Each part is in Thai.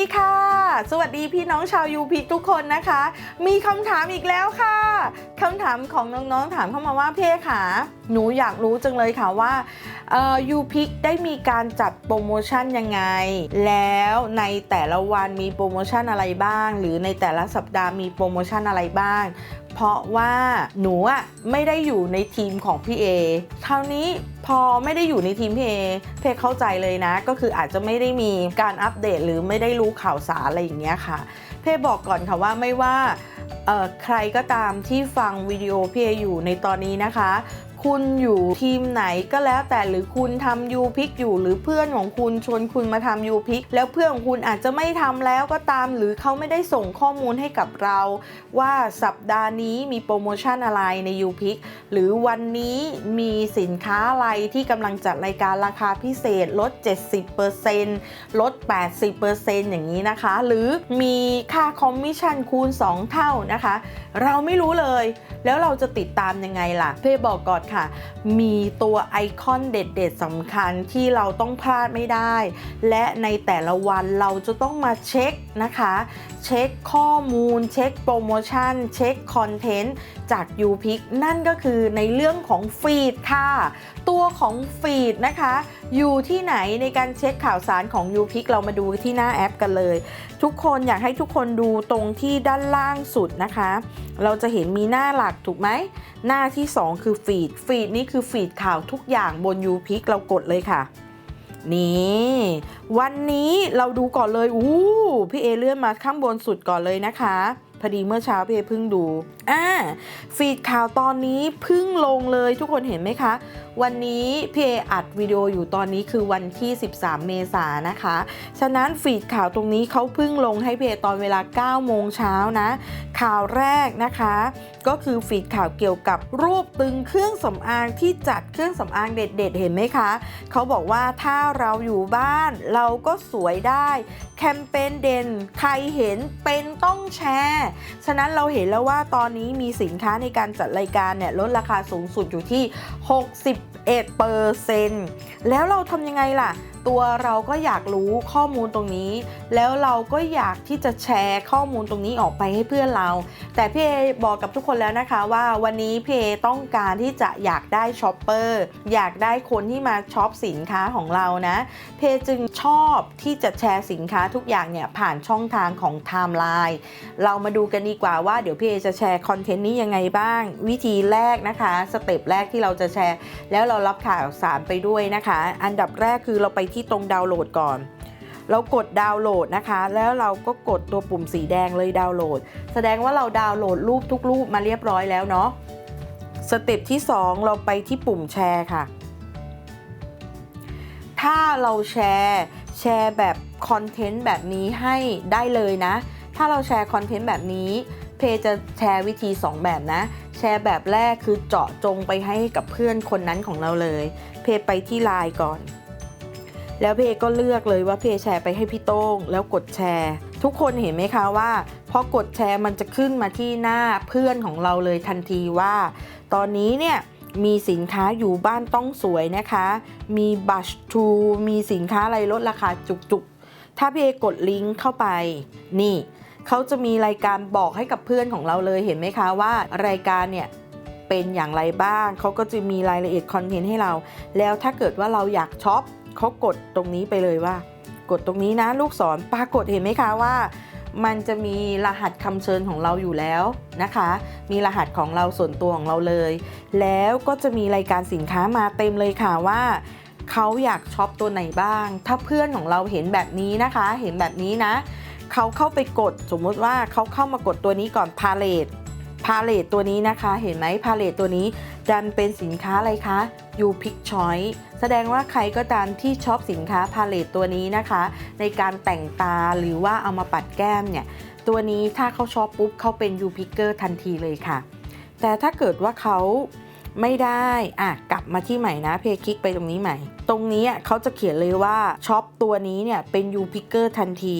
ดีค่ะ สวัสดีพี่น้องชาวยูพิกทุกคนนะคะ มีคำถามอีกแล้วค่ะคำถามของน้องๆถามเข้ามาว่าพี่เอค่ะหนูอยากรู้จังเลยค่ะว่ายูพิกได้มีการจัดโปรโมชั่นยังไง แล้วในแต่ละวันมีโปรโมชั่นอะไรบ้าง หรือในแต่ละสัปดาห์มีโปรโมชั่นอะไรบ้าง เพราะว่าหนูอะไม่ได้อยู่ในทีมของพี่เอคราวนี้พอไม่ได้อยู่ในทีมพี่เอเพเข้าใจเลยนะ ก็คืออาจจะไม่ได้มีการอัปเดตหรือไม่ได้รู้ข่าวสารอะไรอย่างเงี้ยค่ะ เพบอกก่อนค่ะว่าไม่ว่า ใครก็ตามที่ฟังวิดีโอพี่เออยู่ในตอนนี้นะคะ คุณอยู่ทีมไหนก็แล้วแต่หรือคุณทำยูพิกอยู่หรือเพื่อนของคุณชวนคุณมาทำยูพิกแล้วเพื่อนของคุณอาจจะไม่ทำแล้วก็ตาม หรือเขาไม่ได้ส่งข้อมูลให้กับเรา ว่าสัปดาห์นี้มีโปรโมชั่นอะไรในยูพิกหรือวันนี้มีสินค้าอะไรที่กำลังจัดรายการราคาพิเศษลด 70%ลด 80%อย่างนี้นะคะ หรือมีค่าคอมมิชชั่นคูณ 2 เท่านะคะเราไม่รู้เลย แล้วเราจะติดตามยังไงล่ะ เพ่บอกก่อนค่ะ มีตัวไอคอนเด็ดๆสำคัญที่เราต้องพลาดไม่ได้ และในแต่ละวันเราจะต้องมาเช็คนะคะ เช็คข้อมูล เช็คโปรโมชั่น เช็คคอนเทนต์ จาก u p i c นั่นก็คือในเรื่องของฟีดค่ะ ตัวของฟีดนะคะ อยู่ที่ไหนในการเช็คข่าวสารของ u p i c เรามาดูที่หน้าแอปกันเลย ทุกคนอยากให้ทุกคนดูตรงที่ด้านล่างสุดนะคะ เราจะเห็นมีหน้าหลักถูกไหม หน้าที่ 2 คือฟีดฟีดนี่คือฟีดข่าวทุกอย่างบน u p i c เรากดเลยค่ะนี่วันนี้เราดูก่อนเลย อู้ พี่เอเลื่อนมาข้างบนสุดก่อนเลยนะคะ พอดีเมื่อเช้าพี่เอเพิ่งดูอ่าฟีดข่าวตอนนี้เพิ่งลงเลยทุกคนเห็นไหมคะวันนี้พี่เออัดวิดีโออยู่ตอนนี้คือวันที่ 13 เมษายนนะคะ ฉะนั้นฟีดข่าวตรงนี้เขาเพิ่งลงให้พี่เอตอนเวลา 9 โมงเช้านะ ข่าวแรกนะคะ ก็คือฟีดข่าวเกี่ยวกับรูปตึงเครื่องสำอางที่จัดเครื่องสำอางเด็ด ๆ เห็นไหมคะ เขาบอกว่าถ้าเราอยู่บ้านเราก็สวยได้แคมเปญเด่นใครเห็นเป็นต้องแชร์ ฉะนั้นเราเห็นแล้วว่าตอนนี้มีสินค้าในการจัดรายการเนี่ยลดราคาสูงสุดอยู่ที่11%แล้วเราทำยังไงล่ะ ตัวเราก็อยากรู้ข้อมูลตรงนี้ แล้วเราก็อยากที่จะแชร์ข้อมูลตรงนี้ออกไปให้เพื่อนเรา แต่พี่เอบอกกับทุกคนแล้วนะคะว่าวันนี้พี่เอต้องการที่จะอยากได้ช็อปเปอร์อยากได้คนที่มาช็อปสินค้าของเรานะเพจจึงชอบที่จะแชร์สินค้าทุกอย่างเนี่ยผ่านช่องทางของไทม์ไลน์เรามาดูกันดีกว่าว่าเดี๋ยวพี่เอจะแชร์คอนเทนต์นี้ยังไงบ้าง วิธีแรกนะคะสเต็ปแรกที่เราจะแชร์ แล้วเรารับข่าวสารไปด้วยนะคะ อันดับแรกคือเราไปที่ตรงดาวน์โหลดก่อน เรากดดาวน์โหลดนะคะ แล้วเราก็กดตัวปุ่มสีแดงเลยดาวน์โหลด แสดงว่าเราดาวน์โหลดรูปทุกรูปมาเรียบร้อยแล้วเนาะสเต็ปที่ 2 เราไปที่ปุ่มแชร์ค่ะ ถ้าเราแชร์แชร์แบบคอนเทนต์แบบนี้ให้ได้เลยนะ ถ้าเราแชร์คอนเทนต์แบบนี้ เพจจะแชร์วิธี 2 แบบนะ แชร์แบบแรกคือเจาะจงไปให้กับเพื่อนคนนั้นของเราเลย เพจไปที่ไลน์ก่อน แล้วเพก็เลือกเลยว่าเพแชร์ไปให้พี่โต้งแล้วกดแชร์ ทุกคนเห็นไหมคะว่าพอกดแชร์มันจะขึ้นมาที่หน้าเพื่อนของเราเลยทันทีว่า ตอนนี้เนี่ยมีสินค้าอยู่บ้านต้องสวยนะคะ มีบัชทูมีสินค้าอะไรลดราคาจุกๆ ถ้าพี่เอกดลิงก์เข้าไป นี่ เขาจะมีรายการบอกให้กับเพื่อนของเราเลยเห็นไหมคะว่ารายการเนี่ยเป็นอย่างไรบ้าง เขาก็จะมีรายละเอียดคอนเทนต์ให้เรา แล้วถ้าเกิดว่าเราอยากช็อป เขากดตรงนี้ไปเลยว่า กดตรงนี้นะลูกศรปรากฏเห็นไหมคะว่า มันจะมีรหัสคำเชิญของเราอยู่แล้วนะคะ มีรหัสของเราส่วนตัวของเราเลย แล้วก็จะมีรายการสินค้ามาเต็มเลยค่ะว่าเขาอยากช็อปตัวไหนบ้าง ถ้าเพื่อนของเราเห็นแบบนี้นะคะ เห็นแบบนี้นะเขาเข้าไปกดสมมติว่าเขาเข้ามากดตัวนี้ก่อนพาเลต พาเลตตัวนี้นะคะ เห็นไหมพาเลตตัวนี้ดันเป็นสินค้าอะไรคะ You Pick Choice แสดงว่าใครก็ตามที่ชอบสินค้าพาเลตตัวนี้นะคะ ในการแต่งตาหรือว่าเอามาปัดแก้มเนี่ย ตัวนี้ถ้าเขาชอบปุ๊บเขาเป็น You Picker ทันทีเลยค่ะ แต่ถ้าเกิดว่าเขา ไม่ได้อะกลับมาที่ใหม่นะเพคลิกไปตรงนี้ใหม่ ตรงนี้อะเขาจะเขียนเลยว่าช็อปตัวนี้เนี่ยเป็น u p i c k e r ทันที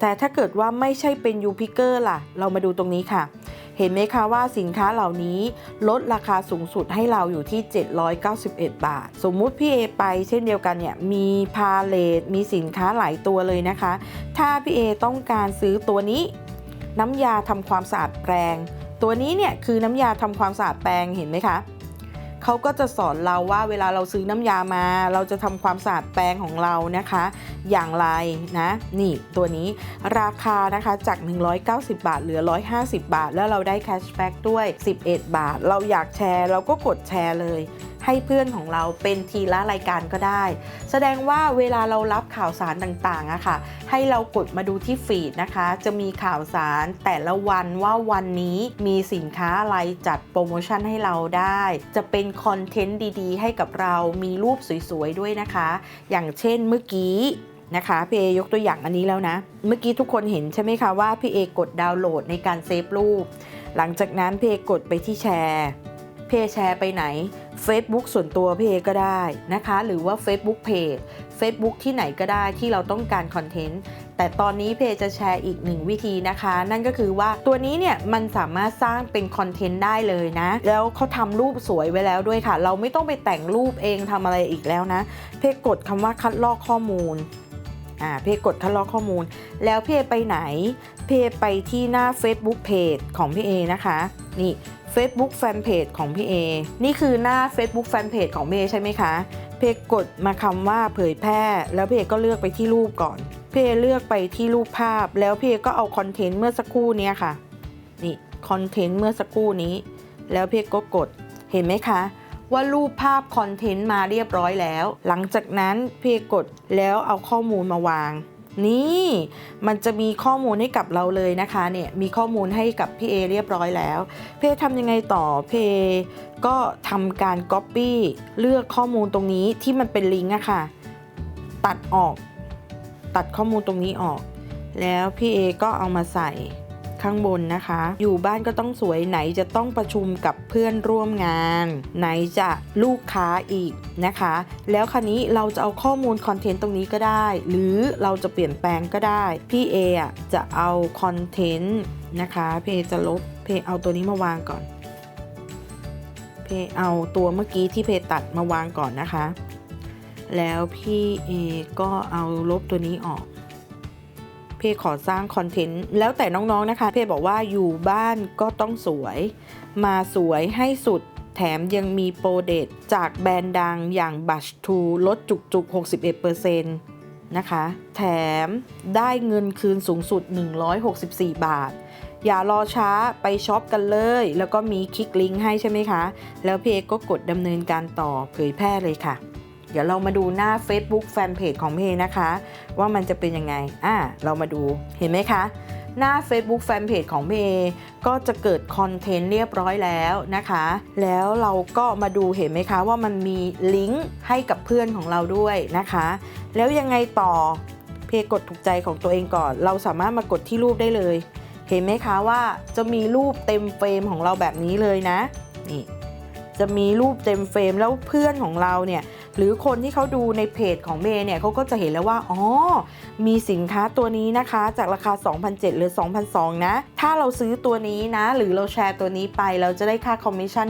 แต่ถ้าเกิดว่าไม่ใช่เป็น u p i c k e r ล่ะ เรามาดูตรงนี้ค่ะ เห็นไหมคะว่าสินค้าเหล่านี้ลดราคาสูงสุดให้เราอยู่ที่ 791 บาท สมมุติพี่เอไปเช่นเดียวกันเนี่ยมีพาเลตมีสินค้าหลายตัวเลยนะคะ ถ้าพี่เอต้องการซื้อตัวนี้น้ำยาทำความสะอาดแปรงตัวนี้เนี่ยคือน้ำยาทำความสะอาดแปรงเห็นไหมคะ เขาก็จะสอนเราว่าเวลาเราซื้อน้ำยามา เราจะทำความสะอาดแปรงของเรานะคะ อย่างไรนะ นี่ตัวนี้ราคานะคะจาก 190 บาทเหลือ 150 บาท แล้วเราได้แคชแบ็กด้วย 11 บาท เราอยากแชร์เราก็กดแชร์เลย ให้เพื่อนของเราเป็นทีละรายการก็ได้ แสดงว่าเวลาเรารับข่าวสารต่างๆอะค่ะ ให้เรากดมาดูที่ฟีดนะคะ จะมีข่าวสารแต่ละวันว่าวันนี้มีสินค้าอะไรจัดโปรโมชั่นให้เราได้ จะเป็นคอนเทนต์ดีๆ ให้กับเรามีรูปสวยๆด้วยนะคะ อย่างเช่นเมื่อกี้นะคะพี่เอยกตัวอย่างอันนี้แล้วนะ เมื่อกี้ทุกคนเห็นใช่ไหมคะว่าพี่เอกดดาวน์โหลดในการเซฟรูป หลังจากนั้นพี่เอกดไปที่แชร์พี่แชร์ไปไหน Facebook ส่วนตัวพี่เอก็ได้นะคะ หรือว่า Facebook Page Facebook ที่ไหนก็ได้ที่เราต้องการคอนเทนต์แต่ตอนนี้เพจจะแชร์อีกหนึ่งวิธีนะคะ นั่นก็คือว่าตัวนี้เนี่ยมันสามารถสร้างเป็นคอนเทนต์ได้เลยนะ แล้วเขาทำรูปสวยไว้แล้วด้วยค่ะ เราไม่ต้องไปแต่งรูปเองทำอะไรอีกแล้วนะ เพจกดคำว่าคัดลอกข้อมูลอ่าเพจกดคัดลอกข้อมูล แล้วเพจไปไหน เพจไปที่หน้า Facebook Page ของพี่เอนะคะ นี่ Facebook Fanpage ของพี่เอ นี่คือหน้า Facebook Fanpage ของพี่เอใช่ไหมคะ เพจกดมาคำว่าเผยแพร่ แล้วเพจก็เลือกไปที่รูปก่อน เพจเลือกไปที่รูปภาพ แล้วเพจก็เอาคอนเทนต์เมื่อสักครู่นี้ค่ะ นี่คอนเทนต์เมื่อสักครู่นี้ แล้วเพจก็กด เห็นไหมคะ ว่ารูปภาพคอนเทนต์มาเรียบร้อยแล้ว หลังจากนั้นเพจกดแล้วเอาข้อมูลมาวาง นี่ มันจะมีข้อมูลให้กับเราเลยนะคะเนี่ยมีข้อมูลให้กับพี่เอเรียบร้อยแล้วเพทำยังไงต่อเพก็ทำการ Copy เลือกข้อมูลตรงนี้ที่มันเป็นลิงก์อะค่ะ ตัดออก ตัดข้อมูลตรงนี้ออก แล้วพี่เอก็เอามาใส่ ข้างบนนะคะ อยู่บ้านก็ต้องสวยไหนจะต้องประชุมกับเพื่อนร่วมงาน ไหนจะลูกค้าอีกนะคะ แล้วคันนี้เราจะเอาข้อมูลคอนเทนต์ตรงนี้ก็ได้ หรือเราจะเปลี่ยนแปลงก็ได้ พี่เออจะเอาคอนเทนต์นะคะเอจะลบเพเอาตัวนี้มาวางก่อนเพเอาตัวเมื่อกี้ที่เพตัดมาวางก่อนนะคะ แล้วพี่เอก็เอาลบตัวนี้ออก เพ่ขอสร้างคอนเทนต์แล้วแต่น้องๆนะคะ เพ่บอกว่าอยู่บ้านก็ต้องสวย มาสวยให้สุดแถมยังมีโปรเดตจากแบรนด์ดังอย่างบัชทูลดจุกๆ 61%นะคะ แถมได้เงินคืนสูงสุด 164 บาท อย่ารอช้าไปช็อปกันเลย แล้วก็มีคลิกลิงก์ให้ใช่ไหมคะ แล้วพี่เอกก็กดดำเนินการต่อเผยแพร่เลยค่ะ เดี๋ยวเรามาดูหน้า Facebook Fanpage ของเอนะคะ ว่ามันจะเป็นยังไงอ่าเรามาดูเห็นไหมคะ หน้า Facebook Fanpage ของเอก็จะเกิดคอนเทนต์เรียบร้อยแล้วนะคะ แล้วเราก็มาดูเห็นไหมคะว่ามันมีลิงก์ให้กับเพื่อนของเราด้วยนะคะ แล้วยังไงต่อเพกดถูกใจของตัวเองก่อน เราสามารถมากดที่รูปได้เลย เห็นไหมคะว่าจะมีรูปเต็มเฟรมของเราแบบนี้เลยนะนี่ จะมีรูปเต็มเฟรมแล้วเพื่อนของเราเนี่ยหรือคนที่เขาดูในเพจของเมย์เนี่ยเขาก็จะเห็นแล้วว่าอ๋อมีสินค้าตัวนี้นะคะ จากราคา 2,007หรือ 2,002 นะ ถ้าเราซื้อตัวนี้นะ หรือเราแชร์ตัวนี้ไปเราจะได้ค่าคอมมิชชั่น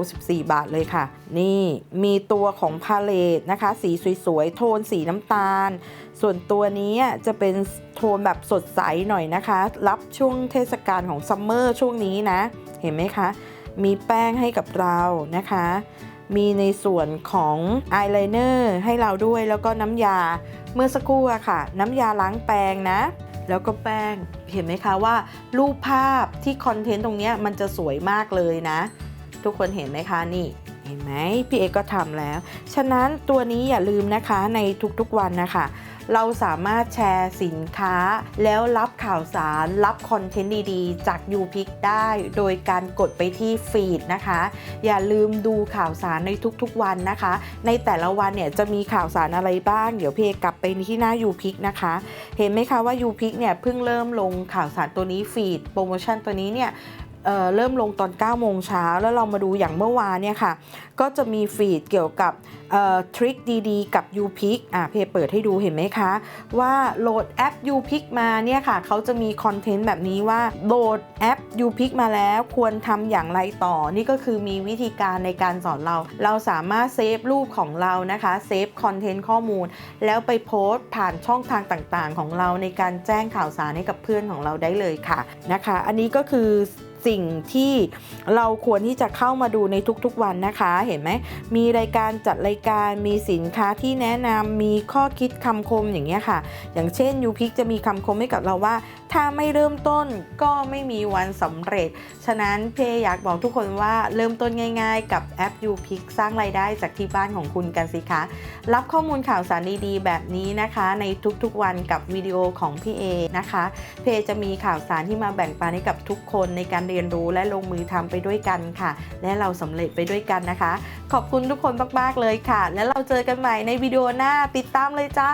164 บาทเลยค่ะ นี่มีตัวของพาเลตนะคะ สีสวยๆ โทนสีน้ำตาล ส่วนตัวนี้จะเป็นโทนแบบสดใสหน่อยนะคะ รับช่วงเทศกาลของซัมเมอร์ช่วงนี้นะ เห็นไหมคะ มีแป้งให้กับเรานะคะ มีในส่วนของอายไลเนอร์ให้เราด้วยแล้วก็น้ำยาเมื่อสักครู่อะค่ะ น้ำยาล้างแปรงนะ แล้วก็แป้งเห็นไหมคะว่า รูปภาพที่คอนเทนต์ตรงนี้มันจะสวยมากเลยนะ ทุกคนเห็นไหมคะนี่เห็นไหมพี่เอก็ทำแล้ว ฉะนั้นตัวนี้อย่าลืมนะคะในทุกๆวันนะคะ เราสามารถแชร์สินค้า แล้วรับข่าวสารรับคอนเทนต์ดีๆ จาก u p i c ได้ โดยการกดไปที่ฟีดนะคะ อย่าลืมดูข่าวสารในทุกๆวันนะคะ ในแต่ละวันเนี่ยจะมีข่าวสารอะไรบ้าง เดี๋ยวเพกลับไปที่หน้า u p i c นะคะ เห็นไหมคะว่า u p i c เนี่ยเพิ่งเริ่มลงข่าวสารตัวนี้ฟีดโปรโมชั่นตัวนี้เนี่ย เเริ่มลงตอน9โมงเช้าแล้วเรามาดูอย่างเมื่อวานเนี่ยค่ะ ก็จะมีฟีดเกี่ยวกับทริคดีๆ กับ u p i c อะเพเปิดให้ดูเห็นไหมคะ ว่าโหลดแอป u p i c มาเนี่ยค่ะเขาจะมีคอนเทนต์แบบนี้ว่าโหลดแอป u p i c มาแล้วควรทำอย่างไรต่อ นี่ก็คือมีวิธีการในการสอนเรา เราสามารถเซฟรูปของเรานะคะเซฟคอนเทนต์ข้อมูล แล้วไปโพสต์ผ่านช่องทางต่างๆ ของเราในการแจ้งข่าวสารให้กับเพื่อนของเราได้เลยค่ะนะคะ อันนี้ก็คือ สิ่งที่เราควรที่จะเข้ามาดูในทุกๆวันนะคะ เห็นไหม มีรายการจัดรายการ มีสินค้าที่แนะนำมีข้อคิดคำคมอย่างเงี้ยค่ะ อย่างเช่นยูพิกจะมีคำคมให้กับเราว่า ถ้าไม่เริ่มต้นก็ไม่มีวันสำเร็จ ฉะนั้นเพอยากบอกทุกคนว่าเริ่มต้นง่าย ๆ กับแอป u p i c สร้างรายได้จากที่บ้านของคุณกันสิคะ รับข้อมูลข่าวสารดีๆ แบบนี้นะคะ ในทุกๆวันกับวิดีโอของพี่เอนะคะ เพจะมีข่าวสารที่มาแบ่งปันให้กับทุกคนในการเรียนรู้และลงมือทำไปด้วยกันค่ะ และเราสำเร็จไปด้วยกันนะคะ ขอบคุณทุกคนมากๆเลยค่ะ แล้วเราเจอกันใหม่ในวิดีโอหน้า ติดตามเลยจ้า